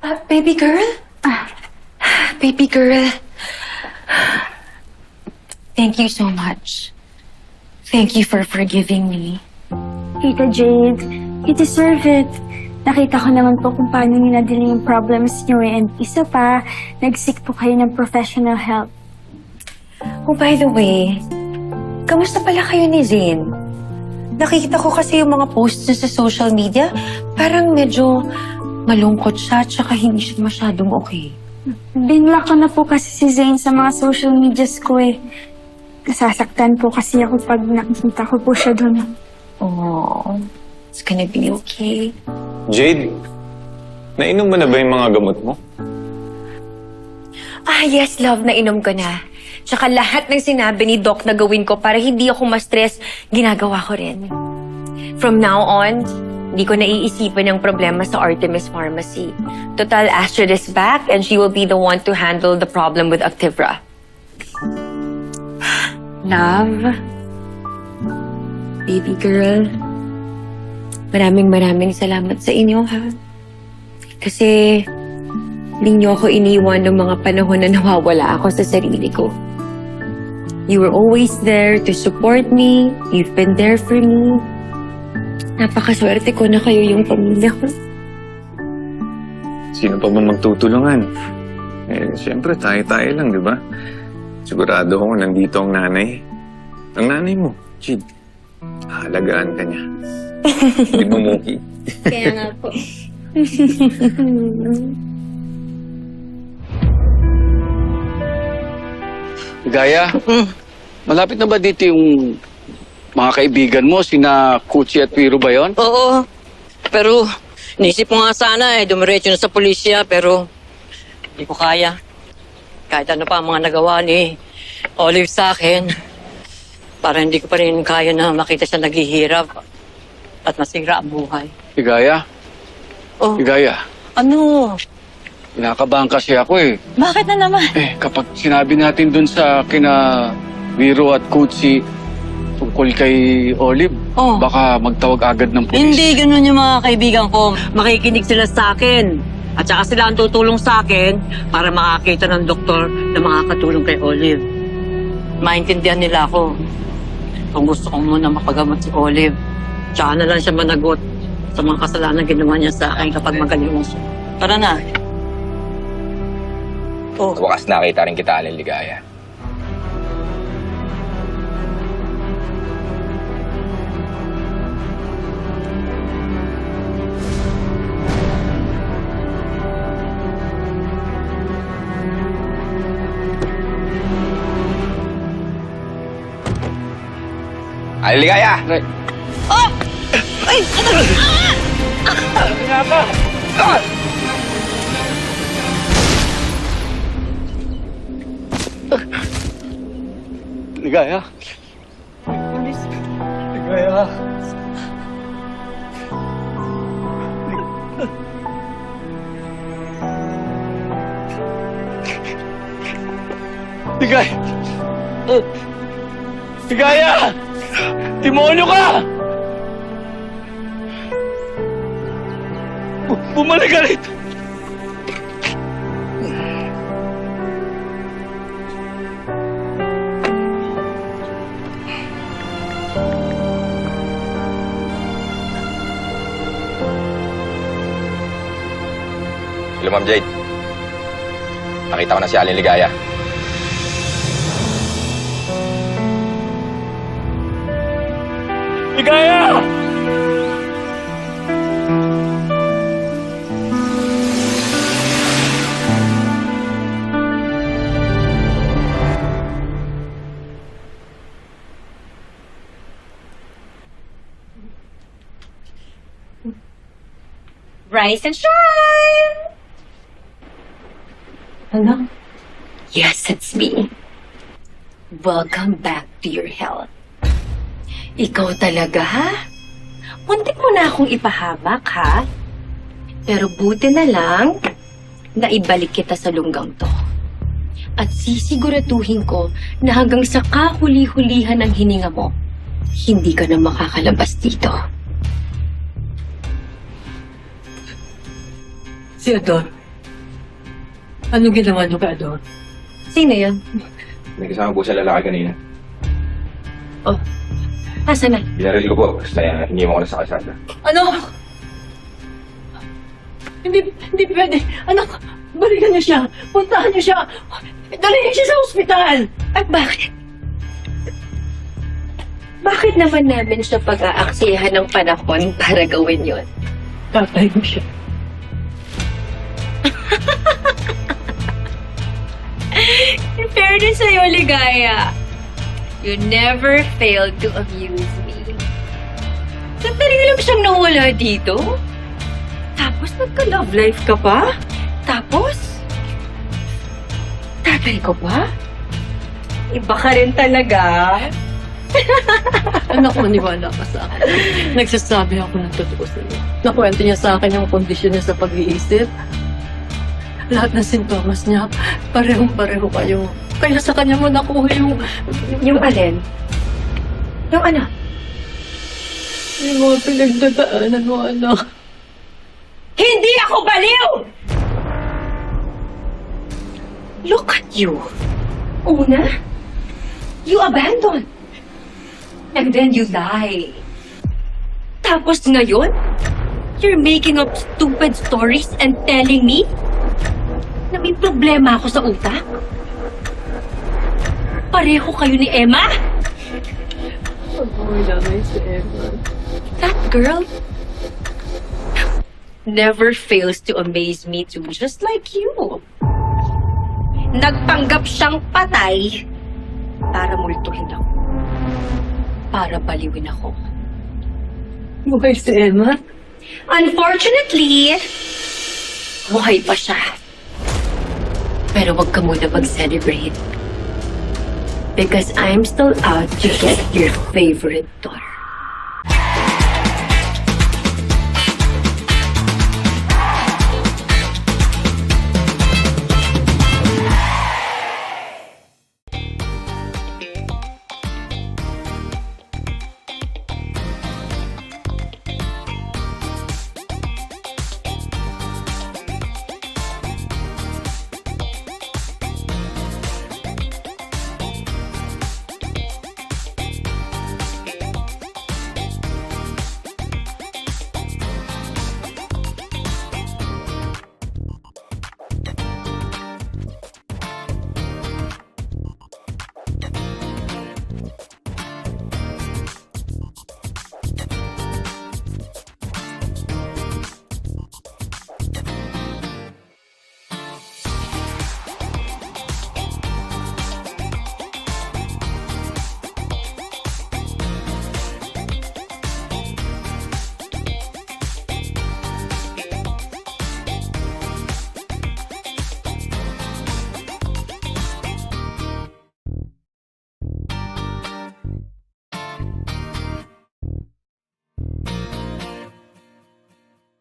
Uh, baby girl? Ah, baby girl. Thank you so much. Thank you for forgiving me. Tita Jade, you deserve it. Nakita ko naman po kung paano ninadala yung problems niyo eh. And isa pa, nag-seek po kayo ng professional help. Oh, by the way, kamusta pala kayo ni Zane? Nakikita ko kasi yung mga posts niya sa social media, parang medyo malungkot siya, tsaka hindi siya masyadong okay. Binlock ko na po kasi si Zane sa mga social medias ko eh. Nasasaktan po kasi ako pag nakikita ko po siya doon. Oh, it's gonna be okay. Jade, nainom mo na ba yung mga gamot mo? Ah, yes, love, nainom ko na. Tsaka lahat ng sinabi ni Doc na gawin ko para hindi ako ma-stress, ginagawa ko rin. From now on, hindi ko naiisipan ang problema sa Artemis Pharmacy. Total, Astrid is back and she will be the one to handle the problem with Activra. Love, baby girl, maraming maraming salamat sa inyo, ha? Kasi hindi niyo ako iniwan ng mga panahon na nawawala ako sa sarili ko. You were always there to support me. You've been there for me. Napakaswerte ko na kayo yung pamilya ko. Sino pa ba magtutulungan? Eh, siyempre, tayo-tayo lang, di ba? Sigurado ako nandito ang nanay. Ang nanay mo, Jade. Halagaan ka niya. Hindi mo muki. Kaya nga po. Gaya, malapit na ba dito yung mga kaibigan mo, sina Kutsi at Piro ba yon? Oo. Pero, naisip ko nga sana eh, dumiretso na sa pulisya, pero hindi ko kaya. Kahit ano pa ang mga nagawa ni Olive sa akin, para hindi ko pa rin kaya na makita siya naghihirap at masira ang buhay. Igaya, Oh, Igaya, ano? kinakabahan kasi ako eh. Bakit na naman? Eh, kapag sinabi natin dun sa kina Piro at Kutsi tungkol kay Olive, Oh. baka magtawag agad ng pulis. Hindi ganun yung mga kaibigan ko. Makikinig sila sa akin. At saka sila ang tutulong sa akin para makakita ng doktor na makakatulong kay Olive. Maintindihan nila ako kung gusto ko muna mapagamot si Olive. Tsaka na lang siya managot sa mga kasalanan ginawa niya sa akin kapag magaling mo siya. Tara na. Oh, Sa wakas nakita rin kita, Aling Ligaya. Aling Ligaya! Right. Ligaya. Ligaya. Ligaya. Ligaya! Demonyo ka! Bu- bumalik ka rito! Hello, Ma'am Jade. Nakita ko na si Aling Ligaya. Ligaya! Rise and shine! Hello? Yes, it's me. Welcome back to your health. Ikaw talaga, ha? Muntik mo na akong ipahamak, ha? Pero buti na lang na ibalik kita sa lunggang to. At sisiguraduhin ko na hanggang sa kahuli-hulihan ng hininga mo, hindi ka na makakalabas dito. Theodore, Anong ginawa niyo kay Ador? Sino yun? May kasama po sa lalaki kanina. Nasaan na? Binaril ko po, kaya iniwan ko na sa kalsada. Ano? Hindi, hindi pwede. Anak, balikan niyo siya. Puntahan niyo siya. Dalhin siya sa ospital. At bakit? Bakit naman namin siya pag-aaksiyahan ng panahon para gawin yon? Tatay mo siya. In fairness sa'yo, Ligaya, you never failed to amuse me. Sandali lang siyang nawala dito. Tapos nagka-love life ka pa? Tapos, tatay ko pa? Iba ka rin talaga. Anak, maniwala ka sa akin. Nagsasabi ako ng totoo sa iyo. Nakwento niya sa akin yung kondisyon niya sa pag-iisip. Lahat ng sintomas niya, parehong-pareho kayo. Kaya sa kanya mo nakuha yung, Yung alin? Yung ano? yung mga pinagdadaanan mo, anak. Hindi ako baliw! Look at you. Una, you abandon. And then you lie. Tapos ngayon, you're making up stupid stories and telling me na may problema ako sa utak? Pareho kayo ni Emma? That girl never fails to amaze me too, just like you. Nagpanggap siyang patay para multuhin ako. Para baliwin ako. Buhay si Emma? Unfortunately, buhay pa siya. Pero wag ka muna mag-celebrate. Because I'm still out to get your favorite daughter.